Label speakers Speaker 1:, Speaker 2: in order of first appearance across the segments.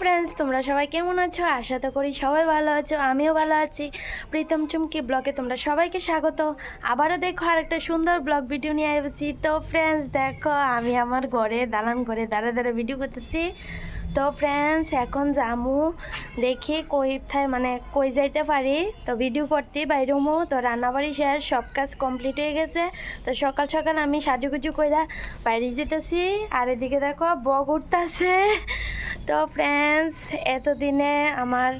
Speaker 1: Friends তোমরা সবাই কেমন আছো? আশা তো করি সবাই ভালো আছো, আমিও ভালো আছি। প্রীতম চুমকি ব্লগে তোমরা সবাইকে স্বাগত। আবারও দেখো আর একটা সুন্দর ব্লগ ভিডিও নিয়ে এসেছি তো ফ্রেন্ডস দেখো, আমি আমার ঘরে, দালান ঘরে দাঁড়া দাঁড়া ভিডিও করতেছি। তো ফ্রেন্ডস এখন জামু দেখি কোথায় মানে কই যাইতে পারি। তো ভিডিও করতে বাইরমু। তো, রান্নাবাড়ি শেষ, সব কাজ কমপ্লিট হয়ে গেছে। তো, সকাল সকাল আমি সাজুগুজু কইরা বাইরে যেতেছি। আর এদিকে দেখো বগ উঠতেছে। তো ফ্রেন্ডস এতদিনে আমার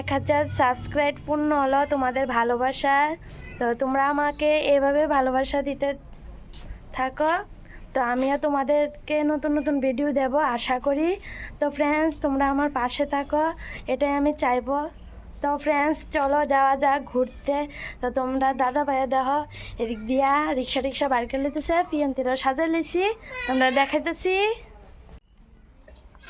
Speaker 1: এক হাজার সাবস্ক্রাইব পূর্ণ হলো তোমাদের ভালোবাসা। তো তোমরা আমাকে এভাবে ভালোবাসা দিতে থাকো। তো আমিও তোমাদেরকে নতুন নতুন ভিডিও দেব, আশা করি। তো ফ্রেন্ডস তোমরা আমার পাশে থাকো, এটাই আমি চাইব। তো ফ্রেন্ডস চলো যাওয়া যাক ঘুরতে। তো তোমরা দাদা ভাইয়া দেখো, এদিক দিয়া রিক্সা টিক্সা বার করে লিতেছে পিয়ন্তিরও সাজাই লিছি তোমরা দেখাইতেছি।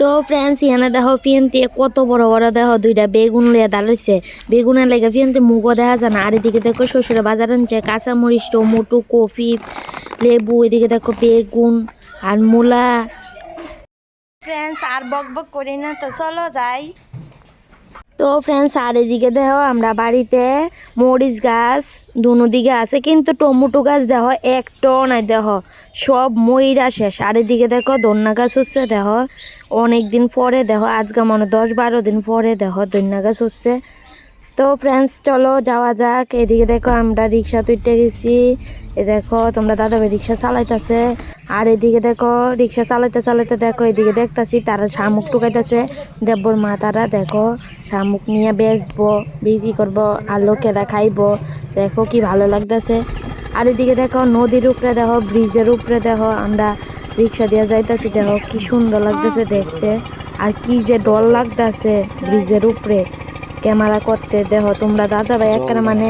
Speaker 1: তো ফ্রেন্ডস এখানে দেখো, ফিয়ন্তি কত বড় বড় দেখো, দুইটা বেগুন লিয়া দাঁড়াইছে বেগুনের লেগে ফিয়ন্তি মুগো দেখা যায় না। আর এদিকে দেখো শ্বশুরে বাজার আনছে, কাঁচামরিচ, টমেটো, কফি, লেবু, এদিকে দেখো বেগুন আর মূলা। ফ্রেন্ডস আর বক বক করি না তো, চলো যাই। তো ফ্রেন্ডস আর এদিকে দেহ আমরা বাড়িতে মরিচ গাছ দুনো দিকে আছে, কিন্তু টমেটো গাছ দেখো একটাও নাই দেহ সব ময়রা শেষ। আর এদিকে দেখো দন্যা গাছ হচ্ছে দেহ অনেক দিন পরে দেহ আজকে মনে দশ বারো দিন পরে দেহ দন্যা গাছ হচ্ছে। তো ফ্রেন্ডস চলো যাওয়া যাক। এদিকে দেখো আমরা রিক্সা তুইতে গেছি। এ দেখো, তোমরা দাদা ভাই রিক্সা চালাইতেছে। আর এদিকে দেখো, রিক্সা চালাইতে চালাইতে দেখো, এদিকে দেখতাছি তারা শামুক টুকাইতেছে। দেব্বর মা তারা দেখো, শামুক নিয়ে বেচবো, বিক্রি করব, আর লোকেরা খাইবো দেখো কি ভালো লাগতেছে। আর এদিকে দেখো, নদীর উপরে দেখো, ব্রিজের উপরে দেখো, আমরা রিক্সা দিয়ে যাইতাছি। দেখো কি সুন্দর লাগতেছে দেখতে। আর কি যে ডর লাগতেছে ব্রিজের উপরে। ক্যামেরা করতে দেখো তোমরা দাদা ভাই একটা মানে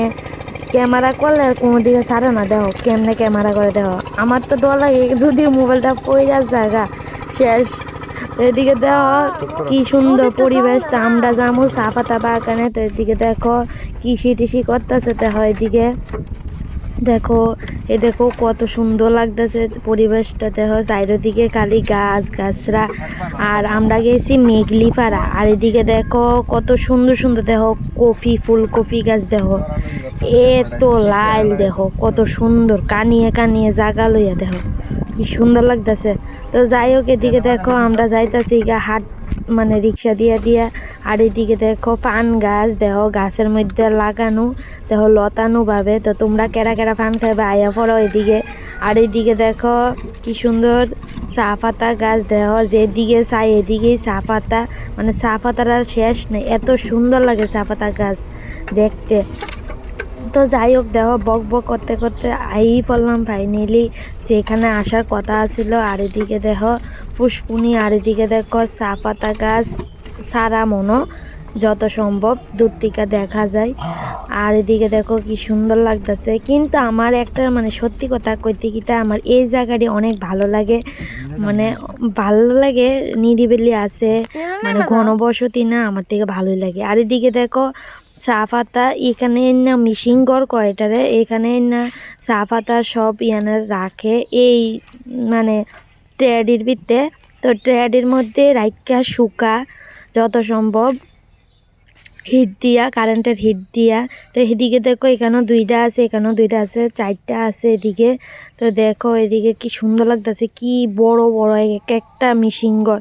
Speaker 1: ক্যামেরা করলে আর কোনো দিকে ছাড়ে না দেখো কেমনে ক্যামেরা করে দেখো। আমার তো ডর লাগে যদি মোবাইলটা পড়ে যার জায়গা শেষ। তো এদিকে দেখো কি সুন্দর পরিবেশ তো আমরা যাব সাফাতা এখানে তো এদিকে দেখো কৃষি টিসি করতেছে দেখো এদিকে। দেখো, এ দেখো কত সুন্দর লাগতেছে পরিবেশটা। দেখো, চারিদিকে খালি গাছ, গাছরা, আর আমরা গেছি মেঘলি পাড়া আর এদিকে দেখো কত সুন্দর সুন্দর, দেখো কফি ফুলকপি গাছ, দেখো। এ তো লাল, দেখো, কত সুন্দর, কানিয়ে কানিয়ে জাগা লইয়া, দেখো। কি সুন্দর লাগতেছে। তো যাই হোক, এদিকে দেখো, আমরা যাইতাছি গা হাট মানে রিক্সা দিয়া দিয়া আর এদিকে দেখো পান গাছ, দেখো গাছের মধ্যে লাগানো, দেখো লতানো ভাবে। তো তোমরা কেরা কেরা পান খাইবে আয়া পড়ো এদিকে। আর এদিকে দেখো কি সুন্দর চা পাতা গাছ, দেখো যেদিকে চাই এদিকেই চা পাতা মানে চা পাতার আর শেষ নেই। এত সুন্দর লাগে চা পাতা গাছ দেখতে। তো যাই হোক দেখো বক বক করতে করতে আই পড়লাম ফাইনালি যেখানে আসার কথা ছিল আর এদিকে দেখো পুষ্পুনি আর এদিকে দেখো চা পাতা গাছ সারা মনো যত সম্ভব দূর থেকে দেখা যায়। আর এদিকে দেখো কি সুন্দর লাগতেছে। কিন্তু আমার একটা মানে সত্যি কথা কইতে গিয়ে আমার এই জায়গাটি অনেক ভালো লাগে। মানে ভালো লাগে নিরিবিলি আছে মানে ঘনবসতি না আমার থেকে ভালোই লাগে। আর এদিকে দেখো চা পাতা, এখানে না মিশিং ঘর কয়টারে, এখানে না চা পাতা সব ইয়ানে রাখে। এই মানে ট্রেডির ভিতরে তো ট্রেডির মধ্যে রাইকা শুকা যত সম্ভব। হিট দিয়া, কারেন্টের হিট দিয়া। তো এদিকে দেখো এখানেও দুইটা আছে, এখানেও দুইটা আছে, চারটা আছে এদিকে। তো দেখো এদিকে কি সুন্দর লাগতেছে, কি বড় বড় এক একটা মিশিং ঘর।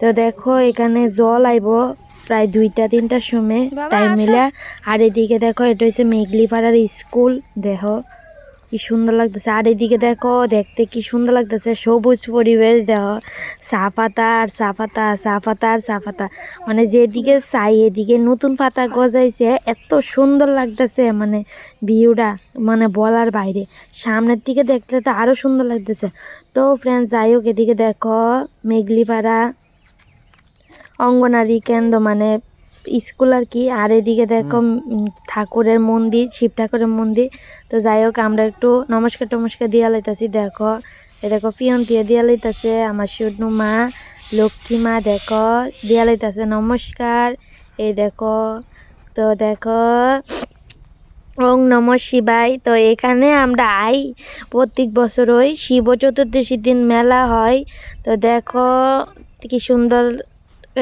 Speaker 1: তো দেখো এখানে জল আইব। প্রায় দুইটা তিনটার সময় টাইম। মিলা। আর এদিকে দেখো এটা হচ্ছে মেঘলিপাড়ার স্কুল। দেখো কি সুন্দর লাগতেছে। আর এদিকে দেখো দেখতে কি সুন্দর লাগতেছে। সবুজ পরিবেশ দেখো। চা পাতা আর চা পাতা চা পাতা আর চা পাতা মানে যেদিকে চাই এদিকে নতুন পাতা গজাইছে। এত সুন্দর লাগতেছে মানে ভিউটা মানে বলার বাইরে। সামনের দিকে দেখতে তো আরও সুন্দর লাগতেছে। তো ফ্রেন্ডস যাই হোক এদিকে দেখো মেঘলিপাড়া অঙ্গনারী কেন্দ্র মানে স্কুল আর কি। আর এদিকে দেখো ঠাকুরের মন্দির শিব ঠাকুরের মন্দির। তো যাই হোক আমরা একটু নমস্কার টমস্কার দিয়া লাইতাছি দেখো। এ দেখো পিয়ন দিয়ে দিয়া লাইতাছে আমার শুধু মা লক্ষ্মী মা দেখো দিয়া লাইতাছে নমস্কার। এই দেখো তো দেখো ওং নম শিবাই তো এখানে আমরা আই প্রত্যেক বছর ওই শিব চতুর্দশীর দিন মেলা হয়। তো দেখো কি সুন্দর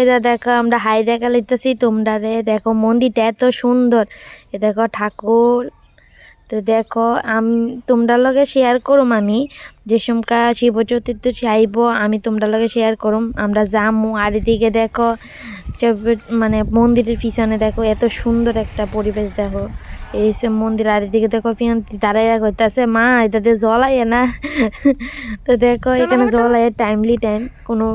Speaker 1: এটা দেখো, আমরা হাই দেখা লইতেছি, তোমরা রে দেখো, মন্দিরটা এত সুন্দর। এ দেখো, ঠাকুর। তো দেখো, আমি, তোমরা লগে শেয়ার করুম আমি। যে সমকা শিব চতুর্থ আইব আমি তোমরা লগে শেয়ার করুম। আমরা যামু, আর এদিকে দেখো মানে মন্দিরের পিছনে দেখো, এত সুন্দর একটা পরিবেশ দেখো। এই মন্দির আর এদিকে দেখো পিয়ন্তি দাঁড়াইয়া করতেছে মা এটাতে জল আইয়ে না? তো দেখো এখানে জল আয় টাইমলি টাইম কোনো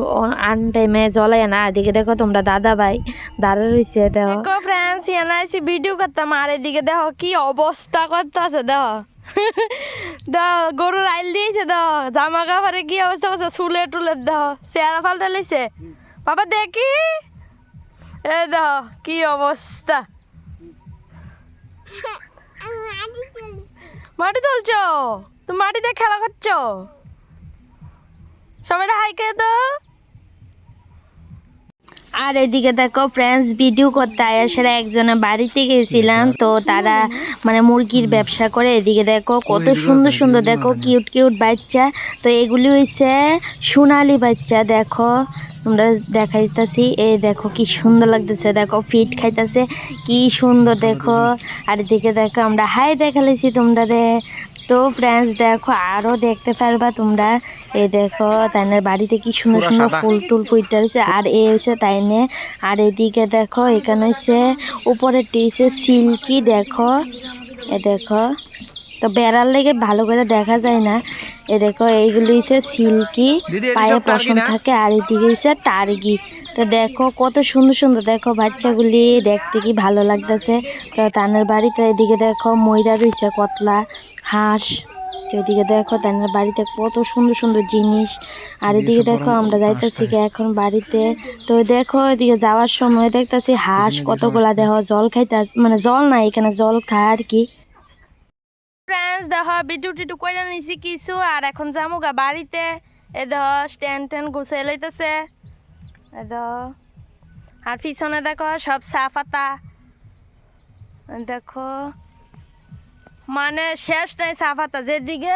Speaker 1: আন টাইমে জল আয় না। এদিকে দেখো তোমরা দাদা ভাই দাঁড়া রয়েছে দেখো। ফ্রেন্ডস এখানে এসে ভিডিও করতাম আর এদিকে দেখো কি অবস্থা করতেছে দেখো। দেখো গরুর আইল দিয়েছে দেখো। জামা কাপড়ে কি অবস্থা করছে চুলে টুলে দেখো। চেহারা ফাল্টা লিছে বাবা দেখি। এ দেখো কি অবস্থা। মাটি তুলছো? তুমি মাটিতে খেলা করছ? সবাই হাইকে তো আর এদিকে দেখো ফ্রেন্ডস ভিডিও করতে আয়াসেরা একজনের বাড়িতে গেছিলাম তো তারা মানে মুরগির ব্যবসা করে এদিকে দেখো কত সুন্দর সুন্দর দেখো কিউট কিউট বাচ্চা তো এগুলি হইছে সোনালি বাচ্চা দেখো তোমরা দেখাইতেছি এই দেখো কি সুন্দর লাগতেছে দেখো ফিট খাইতেছে কি সুন্দর দেখো। আর এদিকে দেখো আমরা হাই দেখালেছি তোমরা তো ফ্রেন্ডস দেখো আরও দেখতে পারবা তোমরা। এই দেখো তাইনের বাড়িতে কি সুন্দর সুন্দর ফুল টুল রয়েছে। আর এ হচ্ছে তাইনে। আর এদিকে দেখো এখানে হচ্ছে উপরে হচ্ছে সিল্কি দেখো। এ দেখো। তো বেড়ার লেগে ভালো করে দেখা যায় না। এ দেখো এইগুলি হচ্ছে সিল্কি পায়ে পশম থাকে। আর এদিকে হচ্ছে টার্গি তো দেখো কত সুন্দর সুন্দর দেখো বাচ্চাগুলি দেখতে কি ভালো লাগতেছে। তো তানের বাড়িতে এদিকে দেখো ময়রা রয়েছে কতলা। হাঁস তো এদিকে দেখো তানের বাড়িতে কত সুন্দর সুন্দর জিনিস। আর এদিকে দেখো আমরা যাইতেছি কি এখন বাড়িতে। তো দেখো এদিকে যাওয়ার সময় দেখতেছি হাঁস কতগুলা দেখো জল খাইতে মানে জল নাই এখানে জল খায় আর কি। ফ্রেন্ডস দেখো ভিডিও টিটু করে নিছি কিছু আর এখন যাব গা বাড়িতে। এ দেখো স্ট্যান্ড ট্যান্ড গুছিয়ে লইতেছে। এ দেখো আর পিছনে দেখো সব পাতা দেখো মানে শেষ নাই চা যেদিকে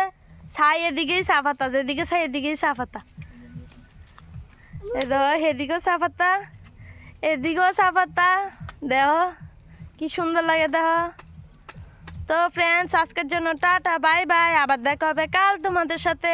Speaker 1: ছাই এদিকেই চা যেদিকে ছাই এদিকেই চা পাতা এ দেখো, সেদিকেও চা এদিকেও চা পাতা দেখো, কি সুন্দর লাগে দেহ তো ফ্রেন্ডস আজকের জন্য টাটা বাই বাই আবার দেখা হবে কাল তোমাদের সাথে।